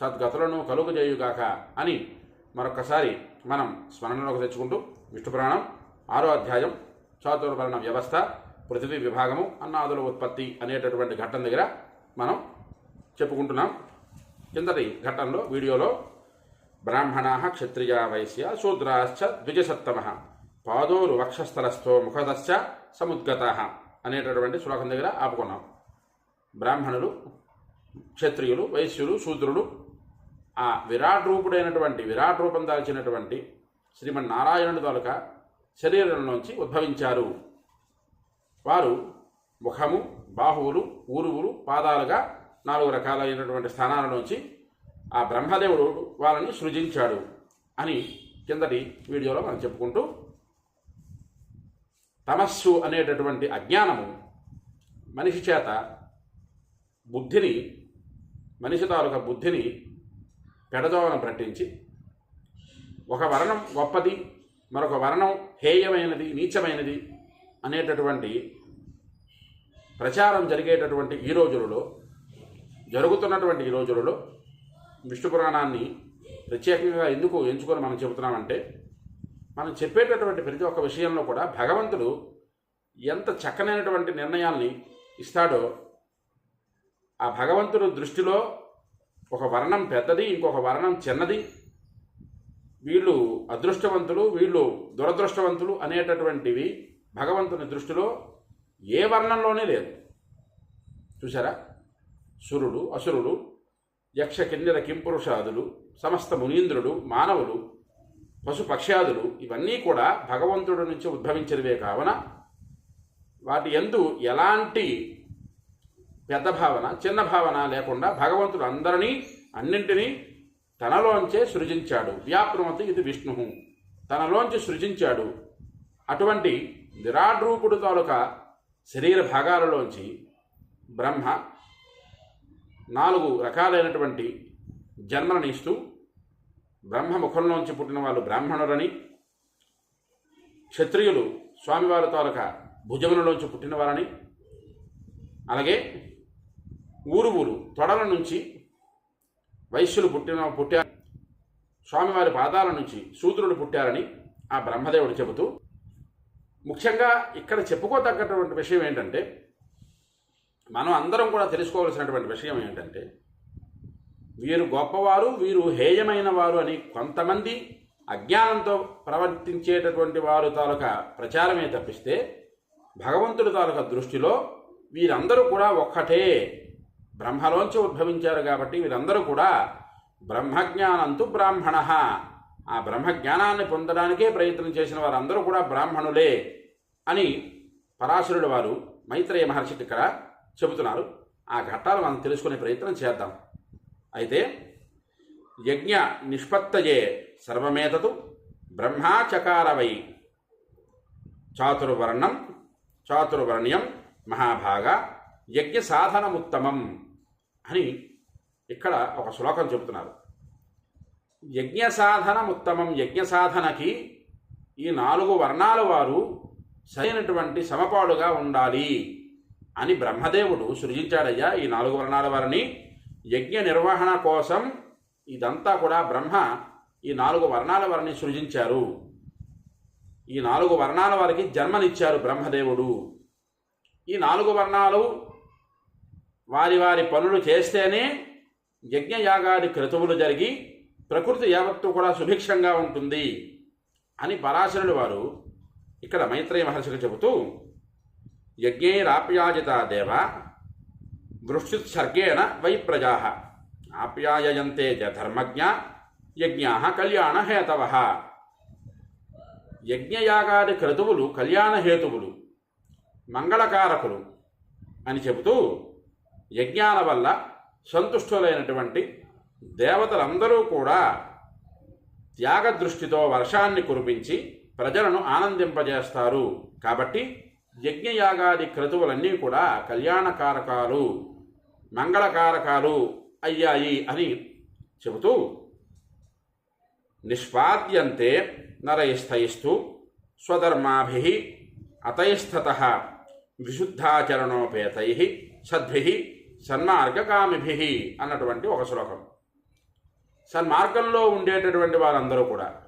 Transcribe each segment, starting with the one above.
సద్గతులను కలుగజేయుగాక అని మరొకసారి మనం స్మరణలోకి తెచ్చుకుంటూ విష్ణు పురాణం ఆరో అధ్యాయం చాతుర్వర్ణ వ్యవస్థ పృథివీ విభాగము అన్నాదుల ఉత్పత్తి అనేటటువంటి ఘట్టం దగ్గర మనం చెప్పుకుంటున్నాం. కిందటి ఘట్టంలో వీడియోలో బ్రాహ్మణ క్షత్రియ వైశ్య శూద్రాశ్చ ద్విజసత్తమ పాదోరు వక్షస్థలస్థో ముఖదశ్చ సముద్గత అనేటటువంటి శ్లోకం దగ్గర ఆపుకున్నాం. బ్రాహ్మణులు క్షత్రియులు వైశ్యులు శూద్రులు ఆ విరాట్ రూపుడైనటువంటి విరాట్ రూపం దాల్చినటువంటి శ్రీమన్నారాయణుడి తాలూక శరీరంలోంచి ఉద్భవించారు. వారు ముఖము బాహువులు ఊరువులు పాదాలుగా నాలుగు రకాలైనటువంటి స్థానాల నుంచి ఆ బ్రహ్మదేవుడు వాళ్ళని సృజించాడు అని కిందటి వీడియోలో మనం చెప్పుకుంటూ తమస్సు అనేటటువంటి అజ్ఞానము మనిషి చేత బుద్ధిని మనిషి తాలూకా బుద్ధిని పెడదోవన పట్టించి ఒక వర్ణం గొప్పది మరొక వర్ణం హేయమైనది నీచమైనది అనేటటువంటి ప్రచారం జరిగేటటువంటి ఈ రోజులలో జరుగుతున్నటువంటి ఈ రోజులలో విష్ణు పురాణాన్ని ప్రత్యేకంగా ఎందుకు ఎంచుకొని మనం చెబుతున్నామంటే మనం చెప్పేటటువంటి ప్రతి ఒక్క విషయంలో కూడా భగవంతుడు ఎంత చక్కనైనటువంటి నిర్ణయాల్ని ఇస్తాడో ఆ భగవంతుడు దృష్టిలో ఒక వర్ణం పెద్దది ఇంకొక వర్ణం చిన్నది. వీళ్ళు అదృష్టవంతులు వీళ్ళు దురదృష్టవంతులు అనేటటువంటివి భగవంతుని దృష్టిలో ఏ వర్ణంలోనే లేదు. చూసారా సురుడు అసురుడు యక్ష కిన్నెర కింపురుషాదులు సమస్త మునీంద్రుడు మానవులు పశుపక్ష్యాదులు ఇవన్నీ కూడా భగవంతుడి నుంచి ఉద్భవించినవే కావున వాటి ఎందు ఎలాంటి పెద్ద భావన చిన్న భావన లేకుండా భగవంతుడు అందరినీ అన్నింటినీ తనలోంచే సృజించాడు. వ్యాప్రమతి ఇది విష్ణువు. తనలోంచి సృజించాడు. అటువంటి విరాట్ రూపుడు తాలూకా శరీర భాగాలలోంచి బ్రహ్మ నాలుగు రకాలైనటువంటి జన్మలను ఇస్తూ బ్రహ్మ ముఖంలోంచి పుట్టిన వాళ్ళు బ్రాహ్మణులని క్షత్రియులు స్వామివారి తాలూకా భుజములలోంచి పుట్టిన వారని అలాగే ఊరువులు తొడల నుంచి వైశ్యులు పుట్టిన పుట్టారు స్వామివారి పాదాల నుంచి శూద్రులు పుట్టారని ఆ బ్రహ్మదేవుడు చెబుతూ ముఖ్యంగా ఇక్కడ చెప్పుకోతగ్గటువంటి విషయం ఏంటంటే మనం అందరం కూడా తెలుసుకోవాల్సినటువంటి విషయం ఏంటంటే వీరు గొప్పవారు వీరు హేయమైన వారు అని కొంతమంది అజ్ఞానంతో ప్రవర్తించేటటువంటి వారు తాలూకా ప్రచారమే తప్పిస్తే భగవంతుడి తాలూకా దృష్టిలో వీరందరూ కూడా ఒక్కటే బ్రహ్మలోంచి ఉద్భవించారు కాబట్టి వీరందరూ కూడా బ్రహ్మజ్ఞానంతు బ్రాహ్మణ. ఆ బ్రహ్మజ్ఞానాన్ని పొందడానికే ప్రయత్నం చేసిన వారందరూ కూడా బ్రాహ్మణులే అని పరాశరుడు వారు మైత్రేయ మహర్షికి ఇక్కడ చెబుతున్నారు. ఆ ఘట్టాలు మనం తెలుసుకునే ప్రయత్నం చేద్దాం. అయితే యజ్ఞ నిష్పత్తయే సర్వమేతతు బ్రహ్మాచకారవై చాతుర్వర్ణం చాతుర్వర్ణ్యం మహాభాగ యజ్ఞ సాధనముత్తమం అని ఇక్కడ ఒక శ్లోకం చెబుతున్నారు. యజ్ఞ సాధనముత్తమం యజ్ఞ సాధనకి ఈ నాలుగు వర్ణాల వారు సరైనటువంటి సమపాడుగా ఉండాలి అని బ్రహ్మదేవుడు సృజించాడయ్యా ఈ నాలుగు వర్ణాల వారిని. యజ్ఞ నిర్వహణ కోసం ఇదంతా కూడా బ్రహ్మ ఈ నాలుగు వర్ణాల వారిని సృజించారు. ఈ నాలుగు వర్ణాల వారికి జన్మనిచ్చారు బ్రహ్మదేవుడు. ఈ నాలుగు వర్ణాలు వారి వారి పనులు చేస్తేనే యజ్ఞయాగాది క్రతువులు జరిగి ప్రకృతి యావత్తు కూడా సుభిక్షంగా ఉంటుంది అని పరాశరుడు వారు ఇక్కడ మైత్రేయ మహర్షికి చెబుతూ యజ్ఞైరాప్యాజిత దేవ వృష్టిత్సర్గేణ వై ప్రజా ఆప్యాయయంతే చ ధర్మజ్ఞ యజ్ఞా కళ్యాణహేతవ యజ్ఞయాగాది క్రతువులు కళ్యాణహేతువులు మంగళకారకులు అని చెబుతూ యజ్ఞాల వల్ల సంతుష్టులైనటువంటి దేవతలందరూ కూడా త్యాగ దృష్టితో వర్షాన్ని కురిపించి ప్రజలను ఆనందింపజేస్తారు. కాబట్టి యజ్ఞయాగాది క్రతువులన్నీ కూడా కళ్యాణకారకాలు మంగళకారకాలు అయ్యాయి అని చెబుతూ నిష్పాద్యంతే నరైస్థయిస్తూ స్వధర్మాభి అతైస్థత విశుద్ధాచరణోపేతై సద్భి సన్మార్గకామిభి అన్నటువంటి ఒక శ్లోకం. సన్మార్గంలో ఉండేటటువంటి వారందరూ కూడా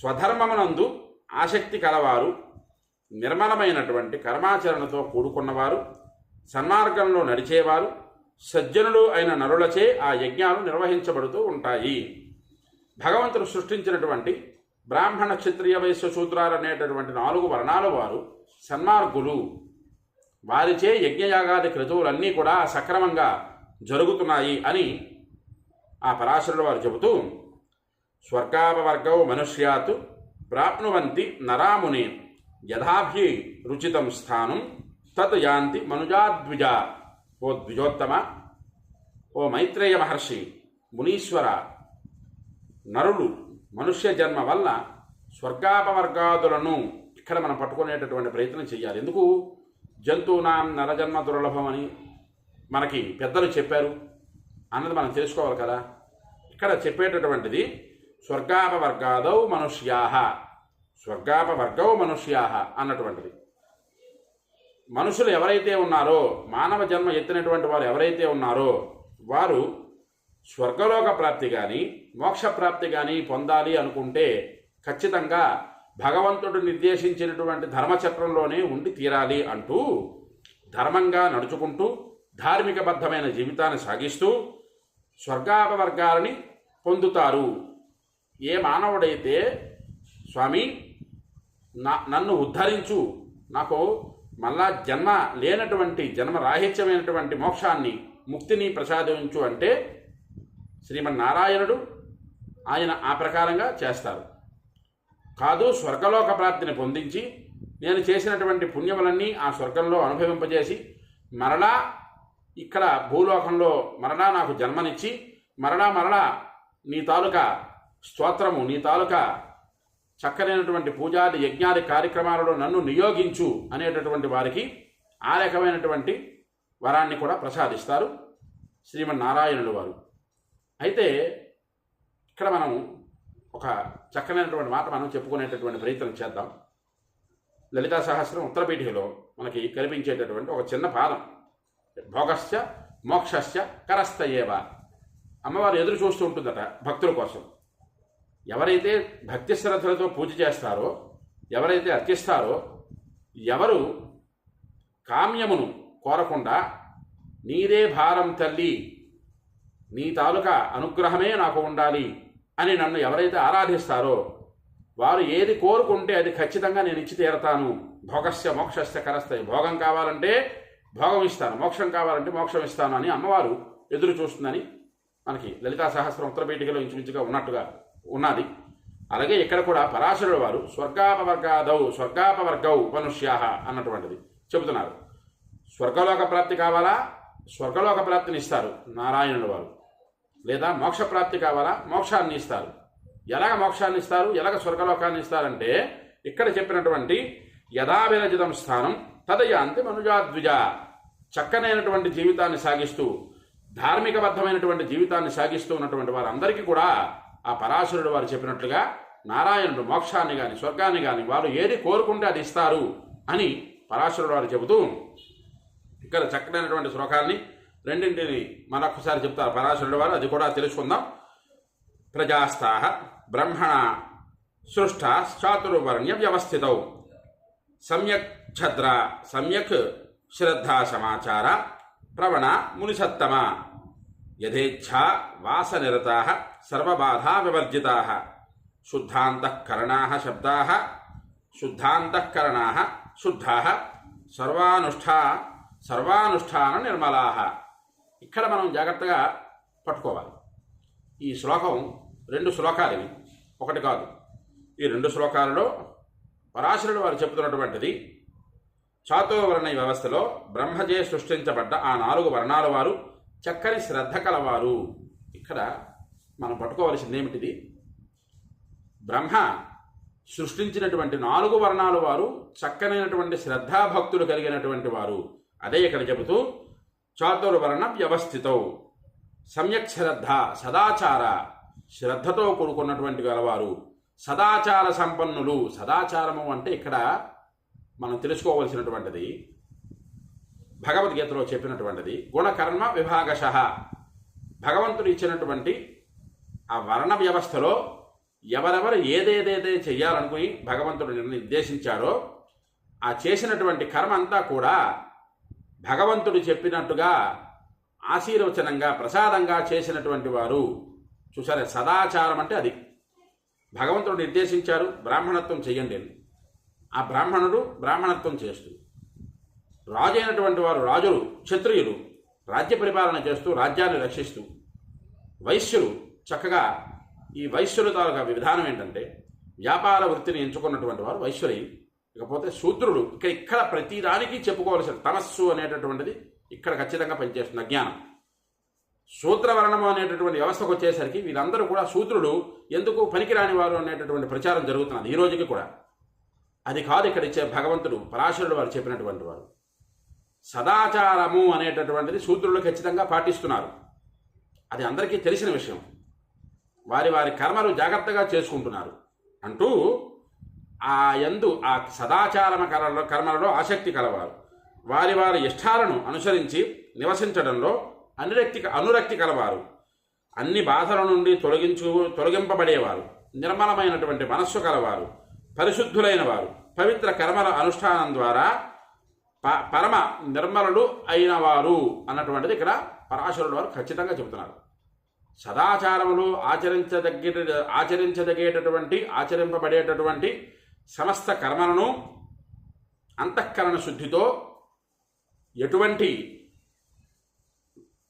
స్వధర్మమునందు ఆసక్తి కలవారు నిర్మలమైనటువంటి కర్మాచరణతో కూడుకున్నవారు సన్మార్గంలో నడిచేవారు సజ్జనులు అయిన నరులచే ఆ యజ్ఞాలు నిర్వహించబడుతూ ఉంటాయి. భగవంతుడు సృష్టించినటువంటి బ్రాహ్మణ క్షత్రియ వైశ్య శూద్రాలు అనేటటువంటి నాలుగు వర్ణాల వారు సన్మార్గులు. వారిచే యజ్ఞయాగాది క్రతువులన్నీ కూడా సక్రమంగా జరుగుతున్నాయి అని ఆ పరాశరుడు వారు చెబుతూ స్వర్గాపవర్గౌ మనుష్యాత్ ప్రాప్నువంతి నరాముని యథాభి రుచితం స్థానం తత్ యాంతి మనుజాద్విజ ఓ ద్విజోత్తమ ఓ మైత్రేయ మహర్షి మునీశ్వర నరులు మనుష్య జన్మ వల్ల స్వర్గాపవర్గాదులను ఇక్కడ మనం పట్టుకునేటటువంటి ప్రయత్నం చేయాలి. ఎందుకు? జంతువునాం నరజన్మ దుర్లభం అని మనకి పెద్దలు చెప్పారు. అన్నది మనం తెలుసుకోవాలి కదా. ఇక్కడ చెప్పేటటువంటిది స్వర్గాపవర్గాదౌ మనుష్యాహ స్వర్గాపవర్గౌ మనుష్యాహ అన్నటువంటిది. మనుషులు ఎవరైతే ఉన్నారో మానవ జన్మ ఎత్తినటువంటి వారు ఎవరైతే ఉన్నారో వారు స్వర్గలోక ప్రాప్తి కానీ మోక్ష ప్రాప్తి కానీ పొందాలి అనుకుంటే ఖచ్చితంగా భగవంతుడు నిర్దేశించినటువంటి ధర్మచక్రంలోనే ఉండి తీరాలి అంటూ ధర్మంగా నడుచుకుంటూ ధార్మికబద్ధమైన జీవితాన్ని సాగిస్తూ స్వర్గాపవర్గాలని పొందుతారు. ఏ మానవుడైతే స్వామి నా నన్ను ఉద్ధరించు నాకు మళ్ళా జన్మ లేనటువంటి జన్మ రాహిత్యమైనటువంటి మోక్షాన్ని ముక్తిని ప్రసాదించు అంటే శ్రీమన్నారాయణుడు ఆయన ఆ ప్రకారంగా చేస్తారు. కాదు స్వర్గలోక ప్రాప్తిని పొందించి నేను చేసినటువంటి పుణ్యములన్నీ ఆ స్వర్గంలో అనుభవింపజేసి మరలా ఇక్కడ భూలోకంలో మరలా నాకు జన్మనిచ్చి మరలా మరలా నీ తాలూకా స్తోత్రము నీ తాలూకా చక్కనైనటువంటి పూజాది యజ్ఞాది కార్యక్రమాలలో నన్ను నియోగించు అనేటటువంటి వారికి ఆ రకమైనటువంటి వరాన్ని కూడా ప్రసాదిస్తారు శ్రీమన్నారాయణులు వారు. అయితే ఇక్కడ మనం ఒక చక్కనైనటువంటి మాట మనం చెప్పుకునేటటువంటి ప్రయత్నం చేద్దాం. లలితా సహస్రం ఉత్తరపీఠిలో మనకి కనిపించేటటువంటి ఒక చిన్న పాదం. భోగస్య మోక్షస్య కరస్తయేవ అమ్మవారు ఎదురు చూస్తూ ఉంటుందట భక్తుల కోసం. ఎవరైతే భక్తి శ్రద్ధలతో పూజ చేస్తారో ఎవరైతే అర్చిస్తారో ఎవరు కామ్యమును కోరకుండా నీరే భారం తల్లి నీ తాలూకా అనుగ్రహమే నాకు ఉండాలి అని నన్ను ఎవరైతే ఆరాధిస్తారో వారు ఏది కోరుకుంటే అది ఖచ్చితంగా నేను ఇచ్చి తీరతాను. భోగస్య మోక్షస్య కరస్తాయి భోగం కావాలంటే భోగం ఇస్తాను. మోక్షం కావాలంటే మోక్షం ఇస్తాను అని అమ్మవారు ఎదురు చూస్తుందని మనకి లలితా సహస్రం ఉత్తరపీఠికలో ఇంచుమించుగా ఉన్నట్టుగా ఉన్నది. అలాగే ఇక్కడ కూడా పరాశరుడు వారు స్వర్గాపవర్గాదౌ స్వర్గాపవర్గౌ ఉపనుష్యాహ అన్నటువంటిది చెబుతున్నారు. స్వర్గలోక ప్రాప్తి కావాలా? స్వర్గలోక ప్రాప్తిని ఇస్తారు నారాయణుడు వారు. లేదా మోక్ష ప్రాప్తి కావాలా? మోక్షాన్ని ఇస్తారు. ఎలాగ మోక్షాన్ని ఇస్తారు? ఎలాగ స్వర్గలోకాన్ని ఇస్తారంటే ఇక్కడ చెప్పినటువంటి యథావిరజితం స్థానం తదయాంతి మనుజాద్విజ. చక్కనైనటువంటి జీవితాన్ని సాగిస్తూ ధార్మికబద్ధమైనటువంటి జీవితాన్ని సాగిస్తూ ఉన్నటువంటి వారందరికీ కూడా ఆ పరాశరుడు వారు చెప్పినట్లుగా నారాయణుడు మోక్షాన్ని కానీ స్వర్గాన్ని కానీ వారు ఏది కోరుకుంటే అది ఇస్తారు అని పరాశరుడు వారు చెబుతూ ఇక్కడ చక్కనైనటువంటి శ్లోకాన్ని రెండింటిని మరొకసారి చెప్తారు. పరాశరుడు వారు అది కూడా తెలుసుకుందాం. ప్రజాస్థా బ్రహ్మణ సృష్ట చాతుర్వర్ణ్య వ్యవస్థితౌ. సమ్యక్ ఛద్ర సమ్యక్ శ్రద్ధా సమాచార ప్రవణ మునిసత్తమ. యథేచ్ఛా వాసనిరతా సర్వబాధా వివర్జితా. శుద్ధాంతఃకరణా శబ్దా శుద్ధాంతఃకరణా శుద్ధా సర్వానుష్ఠా సర్వానుష్ఠాన నిర్మలా. ఇక్కడ మనం జాగ్రత్తగా పట్టుకోవాలి. ఈ శ్లోకం రెండు శ్లోకాలు ఇవి ఒకటి కాదు. ఈ రెండు శ్లోకాలలో పరాశరుడు వారు చెబుతున్నటువంటిది చాతోవర్ణ వ్యవస్థలో బ్రహ్మచే సృష్టించబడ్డ ఆ నాలుగు వర్ణాల వారు చక్కని శ్రద్ధ కలవారు. ఇక్కడ మనం పట్టుకోవలసింది ఏమిటిది? బ్రహ్మ సృష్టించినటువంటి నాలుగు వర్ణాలు వారు చక్కనైనటువంటి శ్రద్ధాభక్తులు కలిగినటువంటి వారు. అదే ఇక్కడ చెబుతూ చాతుర్వర్ణ వ్యవస్థితో. సమ్యక్ శ్రద్ధ సదాచార శ్రద్ధతో కూడుకున్నటువంటి గలవారు. సదాచార సంపన్నులు. సదాచారము అంటే ఇక్కడ మనం తెలుసుకోవలసినటువంటిది. భగవద్గీతలో చెప్పినటువంటిది. గుణకర్మ విభాగశ. భగవంతుడు ఇచ్చినటువంటి ఆ వర్ణ వ్యవస్థలో ఎవరెవరు ఏదేదేదే చేయాలనుకుని భగవంతుడు నిర్దేశించారో ఆ చేసినటువంటి కర్మ అంతా కూడా భగవంతుడు చెప్పినట్టుగా ఆశీర్వచనంగా ప్రసాదంగా చేసినటువంటి వారు చూసారా సదాచారం అంటే అది. భగవంతుడు నిర్దేశించారు బ్రాహ్మణత్వం చెయ్యండి అని. ఆ బ్రాహ్మణుడు బ్రాహ్మణత్వం చేస్తూ రాజు అయినటువంటి వారు రాజులు క్షత్రియులు రాజ్య పరిపాలన చేస్తూ రాజ్యాన్ని రక్షిస్తూ వైశ్యులు చక్కగా ఈ వైశ్యుల తాలూకా విధానం ఏంటంటే వ్యాపార వృత్తిని ఎంచుకున్నటువంటి వారు వైశ్యులై ఇకపోతే శూద్రుడు ఇక్కడ ఇక్కడ ప్రతిదానికి చెప్పుకోవాల్సిన తమస్సు అనేటటువంటిది ఇక్కడ ఖచ్చితంగా పనిచేస్తుంది అజ్ఞానం. శూద్రవర్ణము అనేటటువంటి వ్యవస్థకు వచ్చేసరికి వీళ్ళందరూ కూడా శూద్రుడు ఎందుకు పనికిరాని వారు అనేటటువంటి ప్రచారం జరుగుతున్నది ఈ రోజుకి కూడా. అది కాదు ఇక్కడ ఇచ్చే భగవంతుడు పరాశరుడు వారు చెప్పినటువంటి వారు. సదాచారము అనేటటువంటిది శూద్రులు ఖచ్చితంగా పాటిస్తున్నారు. అది అందరికీ తెలిసిన విషయం. వారి వారి కర్మలు జాగ్రత్తగా చేసుకుంటున్నారు. అంటూ ఆ యందు ఆ సదాచారమ కర్మలో కర్మలలో ఆసక్తి కలవారు. వారి వారి ఇష్టాలను అనుసరించి నివసించడంలో అనురక్తి అనురక్తి కలవారు. అన్ని బాధల నుండి తొలగించు తొలగింపబడేవారు. నిర్మలమైనటువంటి మనస్సు కలవారు. పరిశుద్ధులైన వారు పవిత్ర కర్మల అనుష్ఠానం ద్వారా ప పరమ నిర్మలుడు అయిన వారు అన్నటువంటిది ఇక్కడ పరాశరుడు వారు ఖచ్చితంగా చెబుతున్నారు. సదాచారములు ఆచరించదగ్గ ఆచరించదగేటటువంటి ఆచరింపబడేటటువంటి సమస్త కర్మలను అంతఃకరణ శుద్ధితో ఎటువంటి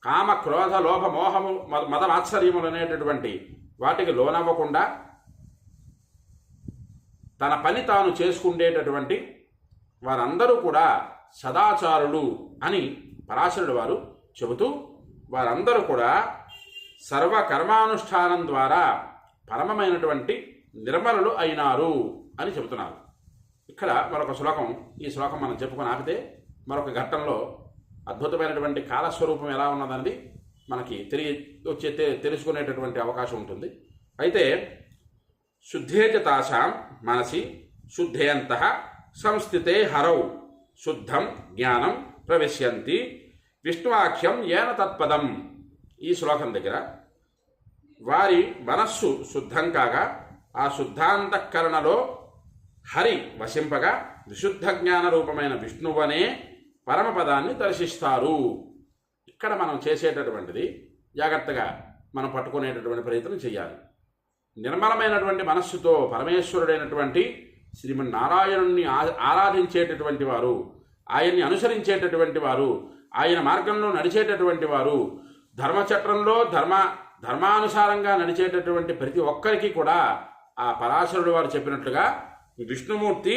కామ క్రోధ లోభ మోహము మద మాత్సర్యములు అనేటటువంటి వాటికి లోనవ్వకుండా తన పని తాను చేసుకుండేటటువంటి వారందరూ కూడా సదాచారులు అని పరాశరుడు వారు చెబుతూ వారందరూ కూడా సర్వ కర్మానుష్ఠానం ద్వారా పరమమైనటువంటి నిర్మలులు అయినారు. అని చెబుతున్నారు. ఇక్కడ మరొక శ్లోకం ఈ శ్లోకం మనం చెప్పుకొని ఆపితే మరొక ఘట్టంలో అద్భుతమైనటువంటి కాలస్వరూపం ఎలా ఉన్నదన్నది మనకి తిరిగి వచ్చే తెలుసుకునేటటువంటి అవకాశం ఉంటుంది. అయితే శుద్ధేచ తాసాం మనసి శుద్ధేయంత సంస్థితే హరౌ శుద్ధం జ్ఞానం ప్రవిశ్యంతి విష్ణువాఖ్యం ఏన తత్పదం. ఈ శ్లోకం దగ్గర వారి మనస్సు శుద్ధం కాగా ఆ శుద్ధాంతఃకరణలో హరి వశింపగా విశుద్ధ జ్ఞాన రూపమైన విష్ణువనే పరమపదాన్ని దర్శిస్తారు. ఇక్కడ మనం చేసేటటువంటిది జాగ్రత్తగా మనం పట్టుకునేటటువంటి ప్రయత్నం చేయాలి. నిర్మలమైనటువంటి మనస్సుతో పరమేశ్వరుడైనటువంటి శ్రీమన్నారాయణుణ్ణి ఆ- ఆరాధించేటటువంటి వారు ఆయన్ని అనుసరించేటటువంటి వారు ఆయన మార్గంలో నడిచేటటువంటి వారు ధర్మచట్రంలో ధర్మ ధర్మానుసారంగా నడిచేటటువంటి ప్రతి ఒక్కరికి కూడా ఆ పరాశరుడు వారు చెప్పినట్లుగా విష్ణుమూర్తి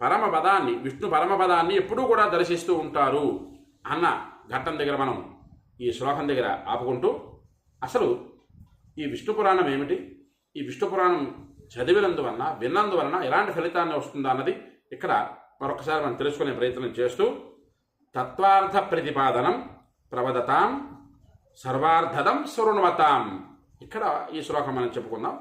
పరమపదాన్ని విష్ణు పరమపదాన్ని ఎప్పుడూ కూడా దర్శిస్తూ ఉంటారు అన్న ఘట్టం దగ్గర మనం ఈ శ్లోకం దగ్గర ఆపుకుంటూ అసలు ఈ విష్ణు పురాణం ఏమిటి? ఈ విష్ణు పురాణం చదివినందువలన విన్నందువలన ఎలాంటి ఫలితాన్ని వస్తుందా అన్నది ఇక్కడ మరొకసారి మనం తెలుసుకునే ప్రయత్నం చేస్తూ తత్వార్థ ప్రతిపాదనం ప్రవదతాం సర్వార్థదం శృణ్వతాం ఇక్కడ ఈ శ్లోకం మనం చెప్పుకుందాం.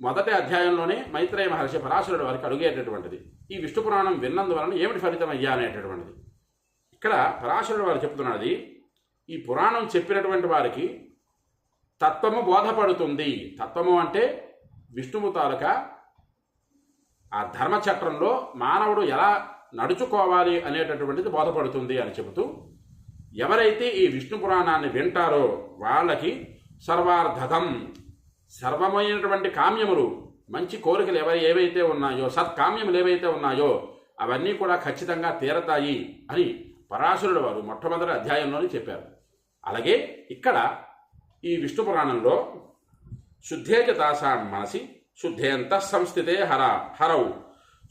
మొదటి అధ్యాయంలోనే మైత్రేయ మహర్షి పరాశరుడు వారికి అడిగేటటువంటిది. ఈ విష్ణు పురాణం విన్నందువలన ఏమిటి ఫలితం అయ్యా అనేటటువంటిది. ఇక్కడ పరాశరుడు వారు చెప్తున్నది ఈ పురాణం చెప్పినటువంటి వారికి తత్వము బోధపడుతుంది. తత్వము అంటే విష్ణువు తాలూకా ఆ ధర్మచక్రంలో మానవుడు ఎలా నడుచుకోవాలి అనేటటువంటిది బోధపడుతుంది అని చెబుతూ ఎవరైతే ఈ విష్ణు పురాణాన్ని వింటారో వాళ్ళకి సర్వార్థకం సర్వమైనటువంటి కామ్యములు మంచి కోరికలు ఎవరి ఏవైతే ఉన్నాయో సత్కామ్యములు ఏవైతే ఉన్నాయో అవన్నీ కూడా ఖచ్చితంగా తీరతాయి అని పరాశరుడు వారు మొట్టమొదటి అధ్యాయంలోనే చెప్పారు. అలాగే ఇక్కడ ఈ విష్ణు పురాణంలో శుద్ధేచ దాసాం మనసి శుద్ధేంత సంస్థితే హర హరౌ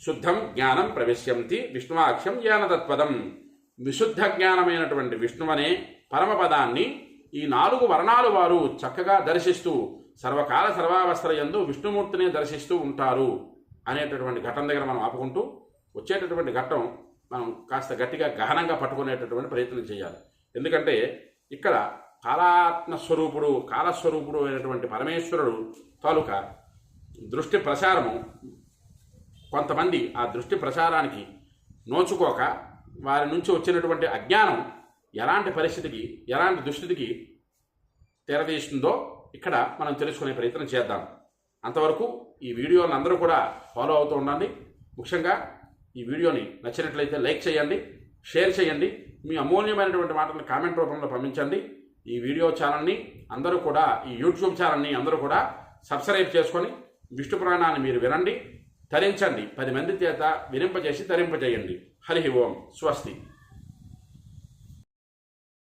శుద్ధం జ్ఞానం ప్రవేశ్యంతి విష్ణువాఖ్యం జ్ఞానతత్పదం. విశుద్ధ జ్ఞానమైనటువంటి విష్ణువనే పరమపదాన్ని ఈ నాలుగు వర్ణాలు వారు చక్కగా దర్శిస్తూ సర్వకాల సర్వావస్థల యందు విష్ణుమూర్తిని దర్శిస్తూ ఉంటారు అనేటటువంటి ఘటన దగ్గర మనం ఆపుకుంటూ వచ్చేటటువంటి ఘట్టం మనం కాస్త గట్టిగా గహనంగా పట్టుకునేటటువంటి ప్రయత్నం చేయాలి. ఎందుకంటే ఇక్కడ కాలాత్మస్వరూపుడు కాలస్వరూపుడు అయినటువంటి పరమేశ్వరుడు తాలూకా దృష్టి ప్రసారము కొంతమంది ఆ దృష్టి ప్రసారానికి నోచుకోక వారి నుంచి వచ్చినటువంటి అజ్ఞానం ఎలాంటి పరిస్థితికి ఎలాంటి దుస్థితికి తెరదీస్తుందో ఇక్కడ మనం తెలుసుకునే ప్రయత్నం చేద్దాం. అంతవరకు ఈ వీడియోని అందరూ కూడా ఫాలో అవుతూ ఉండండి. ముఖ్యంగా ఈ వీడియోని నచ్చినట్లయితే లైక్ చేయండి షేర్ చేయండి మీ అమూల్యమైనటువంటి మాటలను కామెంట్ రూపంలో పంపించండి. ఈ వీడియో ఛానల్ని అందరూ కూడా ఈ యూట్యూబ్ ఛానల్ని అందరూ కూడా సబ్స్క్రైబ్ చేసుకొని విష్ణు పురాణాన్ని మీరు వినండి తరించండి. పది మంది చేత వినింపజేసి తరింపజేయండి. హరి ఓం. స్వస్తి.